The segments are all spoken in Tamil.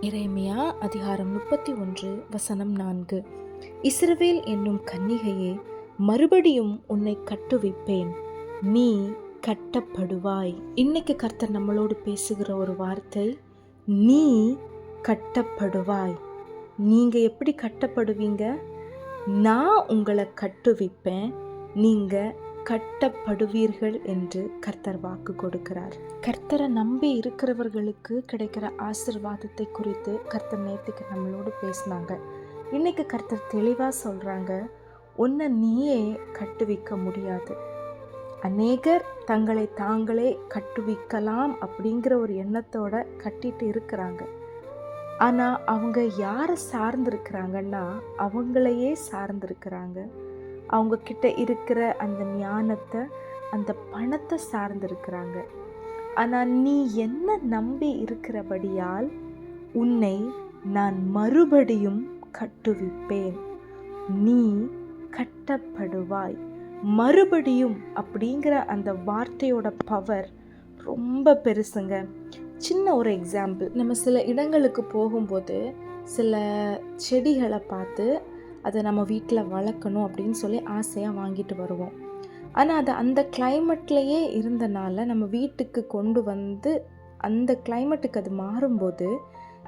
இறைமையா அதிகாரம் முப்பத்தி ஒன்று வசனம் நான்கு. இஸ்ரவேல் என்னும் கன்னிகையே மறுபடியும் உன்னை கட்டுவிப்பேன். நீ கட்டப்படுவாய். இன்னைக்கு கர்த்தர் நம்மளோடு பேசுகிற ஒரு வார்த்தை நீ கட்டப்படுவாய். நீங்கள் எப்படி கட்டப்படுவீங்க? நான் உங்களை கட்டுவிப்பேன். நீங்கள் கட்டப்படுவீர்கள் என்று கர்த்தர் வாக்கு கொடுக்கிறார். கர்த்தரை நம்பி இருக்கிறவர்களுக்கு கிடைக்கிற ஆசிர்வாதத்தை குறித்து கர்த்தர் நேத்துக்கு நம்மளோடு பேசினாங்க. இன்னைக்கு கர்த்தர் தெளிவாக சொல்கிறாங்க உன்னை நீயே கட்டுவிக்க முடியாது. அநேகர் தங்களை தாங்களே கட்டுவிக்கலாம் அப்படிங்கிற ஒரு எண்ணத்தோட கட்டிட்டு இருக்கிறாங்க. ஆனால் அவங்க யாரை சார்ந்திருக்கிறாங்கன்னா அவங்களையே சார்ந்திருக்கிறாங்க. அவங்க கிட்ட இருக்கிற அந்த ஞானத்தை அந்த பணத்தை சார்ந்திருக்கிறாங்க. ஆனால் நீ என்ன நம்பி இருக்கிறபடியால் உன்னை நான் மறுபடியும் கட்டுவிப்பேன். நீ கட்டப்படுவாய். மறுபடியும் அப்படிங்கிற அந்த வார்த்தையோட பவர் ரொம்ப பெருசுங்க. சின்ன ஒரு எக்ஸாம்பிள் நம்ம சில இடங்களுக்கு போகும்போது சில செடிகளை பார்த்து அதை நம்ம வீட்டில் வளர்க்கணும் அப்படின்னு சொல்லி ஆசையாக வாங்கிட்டு வருவோம். ஆனால் அது அந்த கிளைமேட்லேயே இருந்தனால நம்ம வீட்டுக்கு கொண்டு வந்து அந்த கிளைமேட்டுக்கு அது மாறும்போது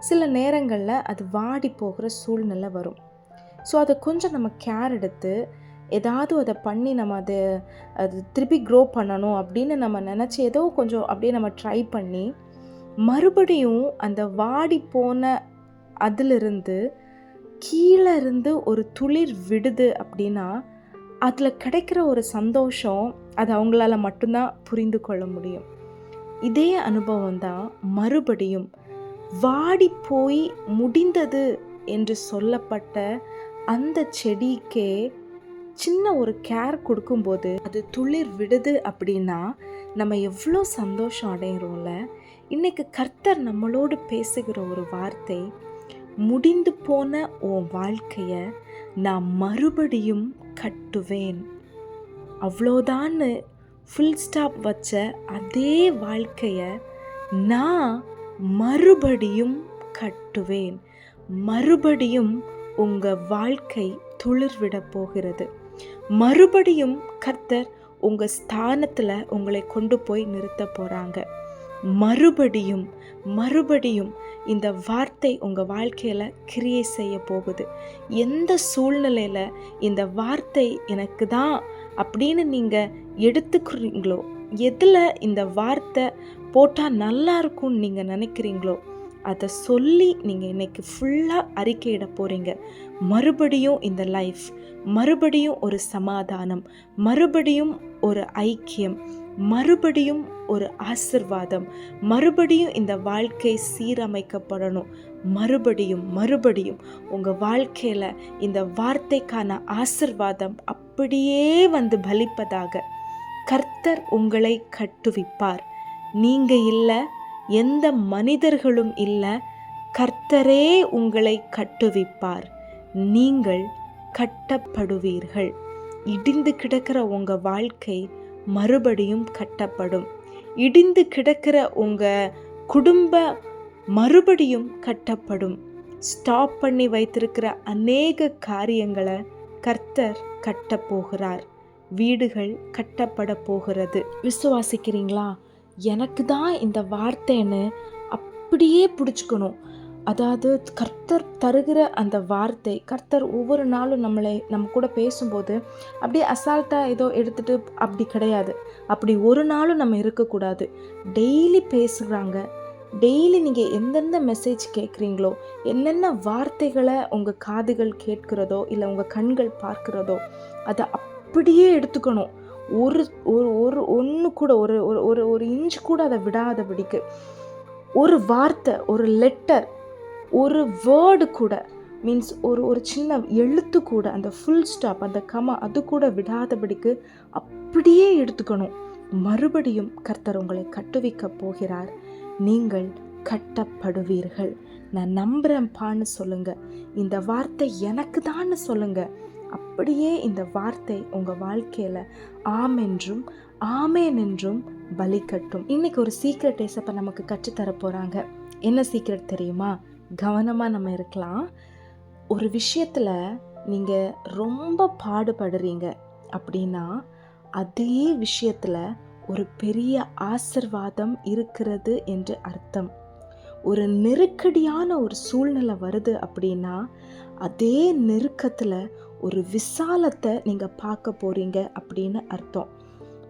சில நேரங்களில் அது வாடி போகிற சூழ்நிலை வரும். ஸோ அதை கொஞ்சம் நம்ம கேர் எடுத்து ஏதாவது அதை பண்ணி நம்ம அதை அது திருப்பி க்ரோ பண்ணணும் அப்படின்னு நம்ம நினச்சி ஏதோ கொஞ்சம் அப்படியே நம்ம ட்ரை பண்ணி மறுபடியும் அந்த வாடி போன அதிலிருந்து கீழே இருந்து ஒரு துளிர் விடுது அப்படின்னா அதில் கிடைக்கிற ஒரு சந்தோஷம் அது அவங்களால மட்டும்தான் புரிந்து கொள்ள முடியும். இதே அனுபவம் தான் மறுபடியும் வாடி போய் முடிந்தது என்று சொல்லப்பட்ட அந்த செடிக்கே சின்ன ஒரு கேர் கொடுக்கும்போது அது துளிர் விடுது அப்படின்னா நம்ம எவ்வளோ சந்தோஷம் அடையிறோம்ல? இன்றைக்கு கர்த்தர் நம்மளோடு பேசுகிற ஒரு வார்த்தை முடிந்து போன உன் வாழ்க்கைய நான் மறுபடியும் கட்டுவேன். அவ்வளோதான்னு ஃபுல் ஸ்டாப் வச்ச அதே வாழ்க்கைய நான் மறுபடியும் கட்டுவேன். மறுபடியும் உங்கள் வாழ்க்கை துளிர்விட போகிறது. மறுபடியும் கர்த்தர் உங்கள் ஸ்தானத்தில் உங்களை கொண்டு போய் நிறுத்த போகிறாங்க மறுபடியும் மறுபடியும் இந்த வார்த்தை உங்கள் வாழ்க்கையில் கிரியை செய்ய போகுது. எந்த சூழ்நிலையில் இந்த வார்த்தை எனக்கு தான் அப்படின்னு நீங்கள் எடுத்துக்கிறீங்களோ எதில் இந்த வார்த்தை போட்டால் நல்லா இருக்கும்னு நீங்கள் நினைக்கிறீங்களோ அதை சொல்லி நீங்கள் இன்றைக்கி ஃபுல்லாக அறிக்கையிட போகிறீங்க மறுபடியும் இந்த லைஃப் மறுபடியும் ஒரு சமாதானம் மறுபடியும் ஒரு ஐக்கியம் மறுபடியும் ஒரு ஆசிர்வாதம். மறுபடியும் இந்த வாழ்க்கை சீரமைக்கப்படணும். மறுபடியும் மறுபடியும் உங்கள் வாழ்க்கையில் இந்த வார்த்தைக்கான ஆசிர்வாதம் அப்படியே வந்து பலிப்பதாக கர்த்தர் உங்களை கட்டுவிப்பார். நீங்கள் இல்லை எந்த மனிதர்களும் இல்லை கர்த்தரே உங்களை கட்டுவிப்பார். நீங்கள் கட்டப்படுவீர்கள். இடிந்து கிடக்கிற உங்கள் வாழ்க்கை மறுபடியும் கட்டப்படும். இடிந்து கிடக்கிற உங்கள் குடும்ப மறுபடியும் கட்டப்படும். ஸ்டாப் பண்ணி வைத்திருக்கிற அநேக காரியங்களை கர்த்தர் கட்டப்போகிறார் வீடுகள் கட்டப்பட போகிறது. விசுவாசிக்கிறீங்களா? எனக்கு தான் இந்த வார்த்தைன்னு அப்படியே பிடிச்சிக்கணும். அதாவது கர்த்தர் தருகிற அந்த வார்த்தை கர்த்தர் ஒவ்வொரு நாளும் நம்மளை நம்ம கூட பேசும்போது அப்படியே அசால்ட்டாக ஏதோ எடுத்துகிட்டு அப்படி கிடையாது. அப்படி ஒரு நாளும் நம்ம இருக்கக்கூடாது. டெய்லி பேசுகிறாங்க டெய்லி நீங்கள் எந்தெந்த மெசேஜ் கேட்குறீங்களோ என்னென்ன வார்த்தைகளை உங்கள் காதுகள் கேட்கிறதோ இல்லை உங்கள் கண்கள் பார்க்கிறதோ அதை அப்படியே எடுத்துக்கணும். ஒரு ஒரு ஒரு ஒன்று கூட ஒரு ஒரு ஒரு ஒரு இன்ச் கூட அதை விடாதபடிக்கு. ஒரு வார்த்தை ஒரு லெட்டர் ஒரு வேர்டு கூட மீன்ஸ் ஒரு ஒரு சின்ன எழுத்து கூட அந்த ஃபுல் ஸ்டாப் அந்த கம அது கூட விடாதபடிக்கு அப்படியே எடுத்துக்கணும். மறுபடியும் கர்த்தர் உங்களை கட்டுவிக்க போகிறார். நீங்கள் கட்டப்படுவீர்கள். நான் நம்புகிறேன்ப்பான்னு சொல்லுங்க. இந்த வார்த்தை எனக்கு தான்னு சொல்லுங்க. அப்படியே இந்த வார்த்தை உங்கள் வாழ்க்கையில் ஆம் என்றும் ஆமேன் என்றும் பலிக்கட்டும் இன்னைக்கு ஒரு சீக்ரெட் ஏசப்ப நமக்கு கற்றுத்தர போகிறாங்க என்ன சீக்ரெட் தெரியுமா? கவனமாக நம்ம இருக்கலாம். ஒரு விஷயத்தில் நீங்கள் ரொம்ப பாடுபடுறீங்க அப்படின்னா அதே விஷயத்தில் ஒரு பெரிய ஆசிர்வாதம் இருக்கிறது என்று அர்த்தம். ஒரு நெருக்கடியான ஒரு சூழ்நிலை வருது அப்படின்னா அதே நெருக்கத்தில் ஒரு விசாலத்தை நீங்கள் பார்க்க போகிறீங்க அப்படின்னு அர்த்தம்.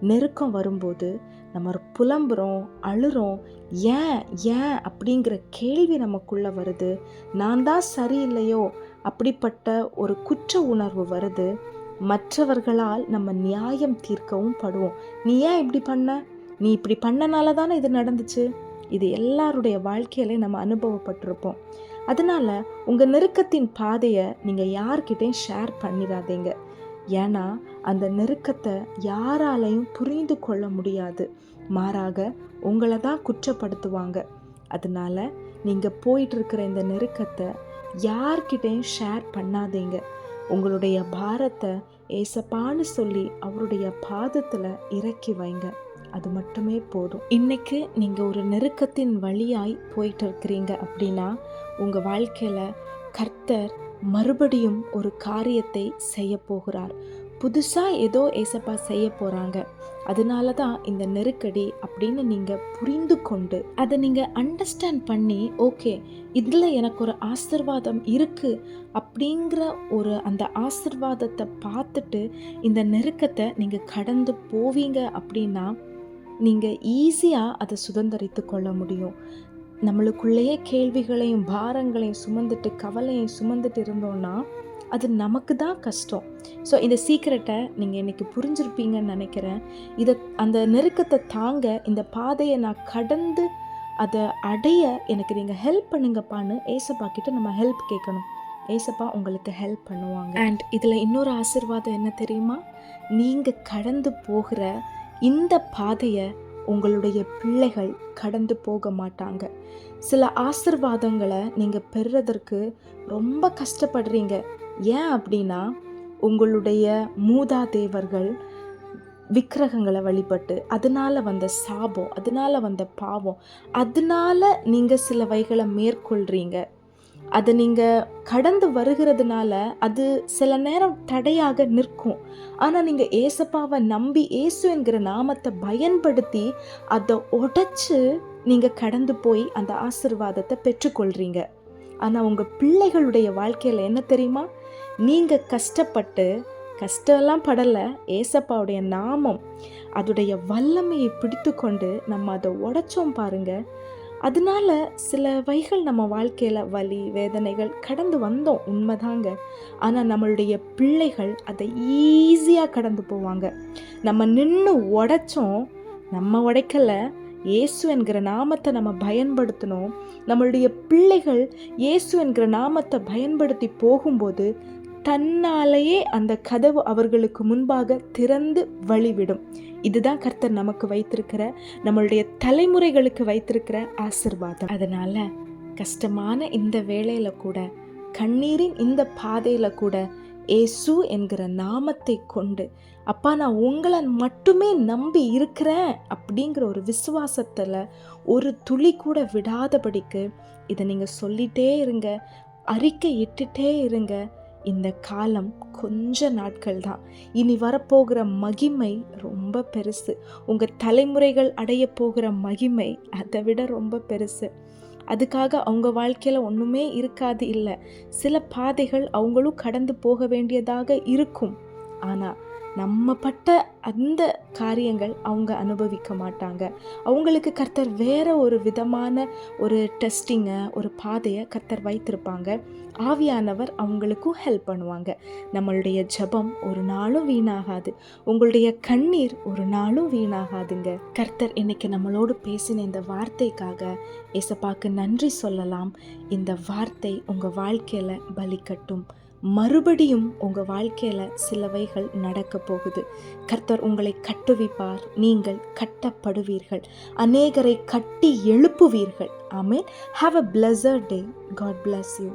நெருக்கம் வரும்போது நம்ம புலம்புறோம் அழுறோம் ஏன் ஏன் அப்படிங்கிற கேள்வி நமக்குள்ளே வருது. நான் தான் சரியில்லையோ அப்படிப்பட்ட ஒரு குற்ற உணர்வு வருது. மற்றவர்களால் நம்ம நியாயம் தீர்க்கவும் படுவோம். நீ ஏன் இப்படி பண்ண? நீ இப்படி பண்ணனால தானே இது நடந்துச்சு? இது எல்லாருடைய வாழ்க்கையிலையும் நம்ம அனுபவப்பட்டிருப்போம். அதனால உங்கள் நெருக்கத்தின் பாதையை நீங்கள் யார்கிட்டையும் ஷேர் பண்ணிடாதீங்க. ஏன்னா அந்த நெருக்கத்தை யாராலையும் புரிந்து கொள்ள முடியாது. மாறாக உங்களை தான் குற்றப்படுத்துவாங்க. அதனால நீங்கள் போயிட்டுருக்கிற இந்த நெருக்கத்தை யார்கிட்டையும் ஷேர் பண்ணாதீங்க. உங்களுடைய பாரத்தை ஏசப்பான்னு சொல்லி அவருடைய பாதத்தில் இறக்கி வைங்க. அது மட்டுமே போதும். இன்னைக்கு நீங்கள் ஒரு நெருக்கத்தின் வழியாய் போயிட்டு இருக்கிறீங்க அப்படின்னா உங்கள் வாழ்க்கையில் கர்த்தர் மறுபடியும் ஒரு காரியத்தை செய்ய போகிறார். புதுசாக ஏதோ ஏசப்பா செய்ய போகிறாங்க அதனால தான் இந்த நெருக்கடி அப்படின்னு நீங்கள் புரிந்து கொண்டு அதை நீங்கள் அண்டர்ஸ்டாண்ட் பண்ணி ஓகே இதில் எனக்கு ஒரு ஆசிர்வாதம் இருக்குது அப்படிங்கிற ஒரு அந்த ஆசிர்வாதத்தை பார்த்துட்டு இந்த நெருக்கத்தை நீங்கள் கடந்து போவீங்க அப்படின்னா நீங்கள் ஈஸியாக அதை சுதந்திரித்து கொள்ள முடியும். நம்மளுக்குள்ளேயே கேள்விகளையும் பாரங்களையும் சுமந்துட்டு கவலையும் சுமந்துட்டு இருந்தோன்னா அது நமக்கு தான் கஷ்டம். ஸோ இந்த சீக்கிரட்டை நீங்கள் இன்றைக்கி புரிஞ்சிருப்பீங்கன்னு நினைக்கிறேன். இதை அந்த நெருக்கத்தை தாங்க இந்த பாதையை நான் கடந்து அதை அடைய எனக்கு நீங்கள் ஹெல்ப் பண்ணுங்கப்பான்னு ஏசப்பா கிட்ட நம்ம ஹெல்ப் கேட்கணும். ஏசப்பா உங்களுக்கு ஹெல்ப் பண்ணுவாங்க. அண்ட் இதில் இன்னொரு ஆசிர்வாதம் என்ன தெரியுமா? நீங்கள் கடந்து போகிற இந்த பாதையை உங்களுடைய பிள்ளைகள் கடந்து போக மாட்டாங்க. சில ஆசிர்வாதங்களை நீங்கள் பெறுறதற்கு ரொம்ப கஷ்டப்படுறீங்க. ஏன் அப்படின்னா உங்களுடைய மூதாதேவர்கள் விக்கிரகங்களை வழிபட்டு அதனால் வந்த சாபம் அதனால் வந்த பாவம் அதனால நீங்கள் சில வைகளை மேற்கொள்கிறீங்க அதை நீங்கள் கடந்து வருகிறதுனால அது சில நேரம் தடையாக நிற்கும். ஆனால் நீங்கள் ஏசப்பாவை நம்பி ஏசு என்கிற நாமத்தை பயன்படுத்தி அதை உடைச்சு நீங்கள் கடந்து போய் அந்த ஆசிர்வாதத்தை பெற்றுக்கொள்கிறீங்க ஆனால் உங்கள் பிள்ளைகளுடைய வாழ்க்கையில் என்ன தெரியுமா? நீங்கள் கஷ்டப்பட்டு கஷ்டம்லாம் படலை ஏசப்பாவுடைய நாமம் அதோடைய வல்லமையை பிடித்து கொண்டு நம்ம அதை உடைச்சோம் பாருங்கள் அதனால சில வைகள் நம்ம வாழ்க்கையில் வலி வேதனைகள் கடந்து வந்தோம். உண்மைதாங்க. ஆனால் நம்மளுடைய பிள்ளைகள் அதை ஈஸியாக கடந்து போவாங்க. நம்ம நின்று உடைச்சோம் நம்ம உடைக்கலை இயேசு என்கிற நாமத்தை நம்ம பயன்படுத்தணும் நம்மளுடைய பிள்ளைகள் இயேசு என்கிற நாமத்தை பயன்படுத்தி போகும்போது தன்னாலேயே அந்த கதவு அவர்களுக்கு முன்பாக திறந்து வழிவிடும். இதுதான் கர்த்தர் நமக்கு வைத்திருக்கிற நம்மளுடைய தலைமுறைகளுக்கு வைத்திருக்கிற ஆசிர்வாதம். அதனால கஷ்டமான இந்த வேளையில கூட கண்ணீரின் இந்த பாதையில கூட ஏசு என்கிற நாமத்தை கொண்டு அப்பா நான் உங்களை மட்டுமே நம்பி இருக்கிறேன் அப்படிங்கிற ஒரு விசுவாசத்தில் ஒரு துளி கூட விடாதபடிக்கு இதை நீங்கள் சொல்லிட்டே இருங்க அறிக்கை இட்டுட்டே இருங்க. இந்த காலம் கொஞ்ச நாட்கள் தான் இனி வரப்போகிற மகிமை ரொம்ப பெருசு. உங்கள் தலைமுறைகள் அடைய போகிற மகிமை அதை விட ரொம்ப பெருசு. அதுக்காக அவங்க வாழ்க்கையில் ஒன்றுமே இருக்காது இல்லை. சில பாதைகள் அவங்களும் கடந்து போக வேண்டியதாக இருக்கும். ஆனால் நம்ம பட்ட அந்த காரியங்கள் அவங்க அனுபவிக்க மாட்டாங்க. அவங்களுக்கு கர்த்தர் வேற ஒரு விதமான ஒரு டெஸ்டிங்கை ஒரு பாதையை கர்த்தர் வைத்திருப்பாங்க. ஆவியானவர் அவங்களுக்கும் ஹெல்ப் பண்ணுவாங்க. நம்மளுடைய ஜபம் ஒரு நாளும் வீணாகாது. உங்களுடைய கண்ணீர் ஒரு நாளும் வீணாகாதுங்க. கர்த்தர் இன்னைக்கு நம்மளோடு பேசின இந்த வார்த்தைக்காக இசப்பாக்கு நன்றி சொல்லலாம். இந்த வார்த்தை உங்கள் வாழ்க்கையில் பலிக்கட்டும். மறுபடியும் உங்கள் வாழ்க்கையில் சிலவைகள் நடக்க போகுது. கர்த்தர் உங்களை கட்டுவிப்பார். நீங்கள் கட்டப்படுவீர்கள். அநேகரை கட்டி எழுப்புவீர்கள். ஆமேன். Have a pleasure day God bless you